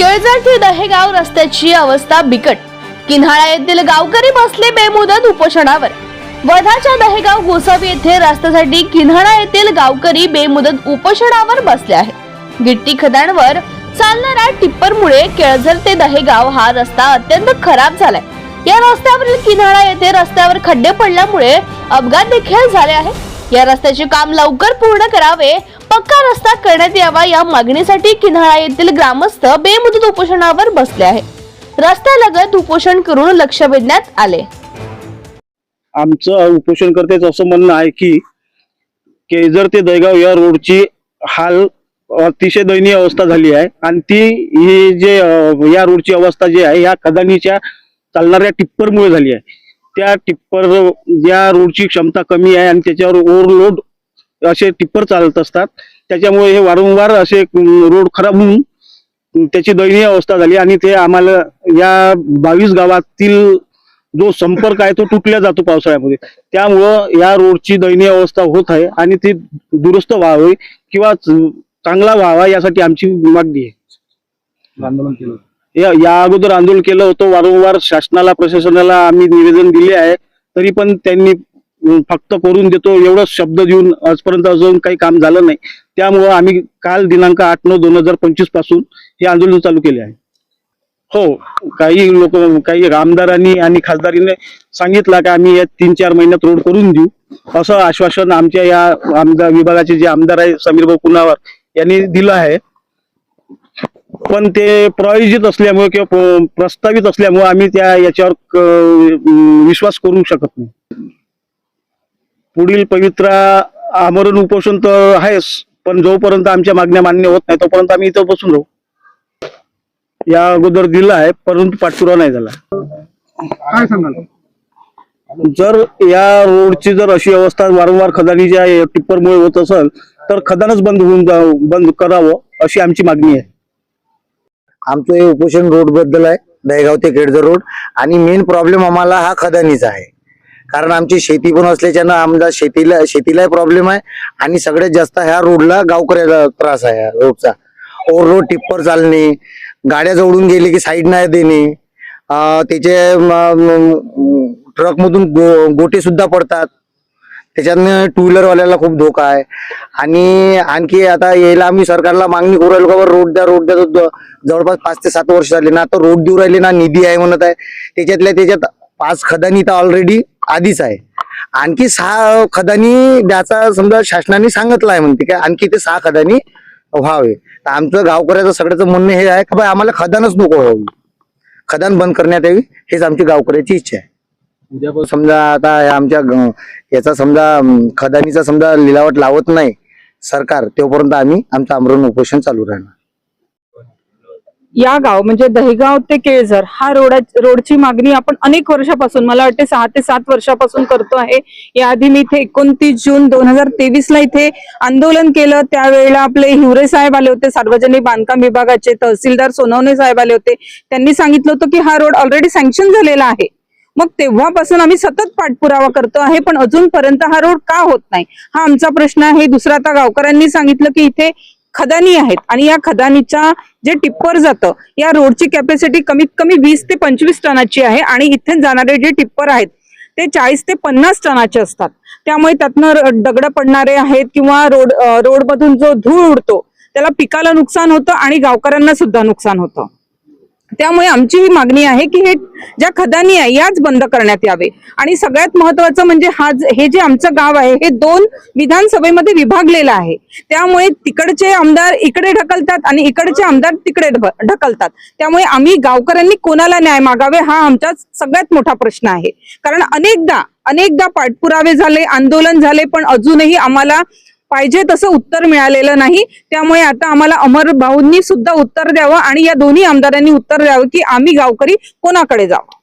केळझर ते दहेगाव रस्त्याची अवस्था बिकट. किन्हाळा येथील गावकरी बसले बेमुदत उपोषणावर. वर्धाच्या दहेगाव गोसावी येथे रस्त्यासाठी किन्हाळा येथील गावकरी बेमुदत उपोषणावर बसले आहे गिट्टी खदांवर चालणाऱ्या टिप्परमुळे केळझर ते दहेगाव हा रस्ता अत्यंत खराब झालाय. या रस्त्यावरील किन्हाळा येथे रस्त्यावर खड्डे पडल्यामुळे अपघात देखील झाले आहे या रस्त्याचे काम लवकर पूर्ण करावे पक्का रस्ता करण्यात यावा या मागणीसाठी किन्हाळा येथील ग्रामस्थ बेमुदत उपोषणावर बसले आहे रस्त्यालगत उपोषण करून लक्ष वेधण्यात आले. आमचं उपोषण करतेच असं म्हणणं आहे की केळझर ते दहेगाव या रोडची हाल अतिशय दयनीय अवस्था झाली आहे. आणि ती ही जे या रोडची अवस्था जी आहे या खदानीच्या चालणाऱ्या टिप्परमुळे झाली आहे. त्या टिप्पर या रोडची क्षमता कमी आहे आणि त्याच्यावर ओव्हरलोड असे टिप्पर चालत असतात त्याच्यामुळे हे वारंवार असे रोड खराब होऊन त्याची दयनीय अवस्था झाली आणि ते आम्हाला या बावीस गावातील जो संपर्क आहे तो तुटल्या जातो पावसाळ्यामध्ये. त्यामुळं या रोडची दयनीय अवस्था होत आहे आणि ती दुरुस्त व्हावी किंवा चांगला व्हावा यासाठी आमची मागणी आहे. आंदोलन केलं या या अगोदर आंदोलन केलं होतं. वारंवार शासनाला प्रशासनाला आम्ही निवेदन दिले आहे. तरी पण त्यांनी फक्त करून देतो एवढं शब्द देऊन आजपर्यंत अजून काही काम झालं नाही. त्यामुळं आम्ही काल दिनांक आठ नऊ दोन हजार पंचवीसपासून हे आंदोलन चालू केले आहे. हो काही लोक काही आमदारांनी आणि खासदारीने सांगितलं की आम्ही या तीन चार महिन्यात रोड करून देऊ. असं आश्वासन आमच्या या आमदार विभागाचे जे आमदार आहे समीर भाऊ कुणावर यांनी दिलं आहे. पण ते प्रायोजित असल्यामुळे किंवा प्र- प्रस्तावित असल्यामुळे आम्ही त्या याच्यावर विश्वास करू शकत नाही. पुढील पवित्र आमरण उपोषण तर आहेच पण जोपर्यंत आमच्या मागण्या मान्य होत नाही तोपर्यंत आम्ही इथं बसून राहू. या अगोदर दिला आहे परंतु पाठपुरावा नाही झाला. काय सांगाल? जर या रोडची जर अशी अवस्था वारंवार खदानीच्या टिप्परमुळे होत असेल तर खदानच बंद होऊन बंद करावं अशी आमची मागणी आहे. आमचं हे उपोषण रोडबद्दल आहे दहेगाव ते केडझर रोड आणि मेन प्रॉब्लेम आम्हाला हा खदानीचा आहे. कारण आमची शेती पण असल्याच्यानं आमचा शेतीला शेतीलाही प्रॉब्लेम आहे. आणि सगळ्यात जास्त ह्या रोडला गावकऱ्याला त्रास आहे या रोडचा ओव्हर रोड टिप्पर चालणे गाड्या जवळून गेले की साईड नाही देणे. त्याचे ट्रकमधून गो, गोटे सुद्धा पडतात. त्याच्यानं टू व्हीलर वाल्याला खूप धोका आहे. आणि आणखी आता यायला आम्ही सरकारला मागणी करू राहिलो का रोड द्या रोड द्या जवळपास पाच ते सात वर्ष झाले ना आता रोड देऊ राहिले ना निधी आहे म्हणत आहे. त्याच्यातल्या त्याच्यात पाच खदानी तर ऑलरेडी आधीच आहे. आणखी सहा खदानी द्याचा समजा शासनाने सांगितलं आहे म्हणते काय? आणखी ते सहा खदानी व्हावे. तर आमचं गावकऱ्याचं सगळ्याचं म्हणणं हे आहे की आम्हाला खदानच नको व्हावी. खदान बंद करण्यात यावी हेच आमची गावकऱ्याची इच्छा आहे. समजा आता आमच्या याचा समजा खदानीचा समजा लिलावट लावत नाही सरकार तोपर्यंत आम्ही आमचं आमरण उपोषण चालू राहणार. या गाव म्हणजे दहिगाव ते केळझर हा रोड रोडची मागणी आपण अनेक वर्षापासून मला वाटते सहा ते सात वर्षापासून करतो आहे. याआधी मी इथे एकोणतीस जून दोन हजार तेवीस ला इथे आंदोलन केलं. त्यावेळेला आपले हिवरे साहेब आले होते सार्वजनिक बांधकाम विभागाचे तहसीलदार सोनवणे साहेब आले होते. त्यांनी सांगितलं होतं की हा रोड ऑलरेडी सँक्शन झालेला आहे. मग तेव्हापासून आम्ही सतत पाठपुरावा करतो आहे पण अजूनपर्यंत हा रोड का होत नाही? हा आमचा प्रश्न आहे. दुसरा आता गावकऱ्यांनी सांगितलं की इथे खदानी आहेत आणि या खदानीच्या जे टिप्पर जातं या रोडची कॅपॅसिटी कमीत कमी वीस ते पंचवीस टनाची आहे आणि इथे जाणारे जे टिप्पर आहेत ते चाळीस ते पन्नास टनाचे असतात. त्यामुळे त्यातनं दगड पडणारे आहेत किंवा रोड रोडमधून जो धूळ उडतो त्याला पिकाला नुकसान होतं आणि गावकऱ्यांना सुद्धा नुकसान होतं. त्यामुळे आमची ही मागणी आहे की हे ज्या खदानी आहे याच बंद करण्यात यावे. आणि सगळ्यात महत्वाचं म्हणजे हा हे जे आमचं गाव आहे हे दोन विधानसभेमध्ये विभागलेलं आहे. त्यामुळे तिकडचे आमदार इकडे ढकलतात आणि इकडचे आमदार तिकडे ढकलतात. त्यामुळे आम्ही गावकऱ्यांनी कोणाला न्याय मागावे हा आमचा सगळ्यात मोठा प्रश्न आहे. कारण अनेकदा अनेकदा पाठपुरावे झाले आंदोलन झाले पण अजूनही आम्हाला पाहिजे तसं उत्तर मिळालेलं नाही. त्यामुळे आता आम्हाला अमर भाऊंनी सुद्धा उत्तर द्यावं आणि या दोन्ही आमदारांनी उत्तर द्यावं की आम्ही गावकरी कोणाकडे जावं?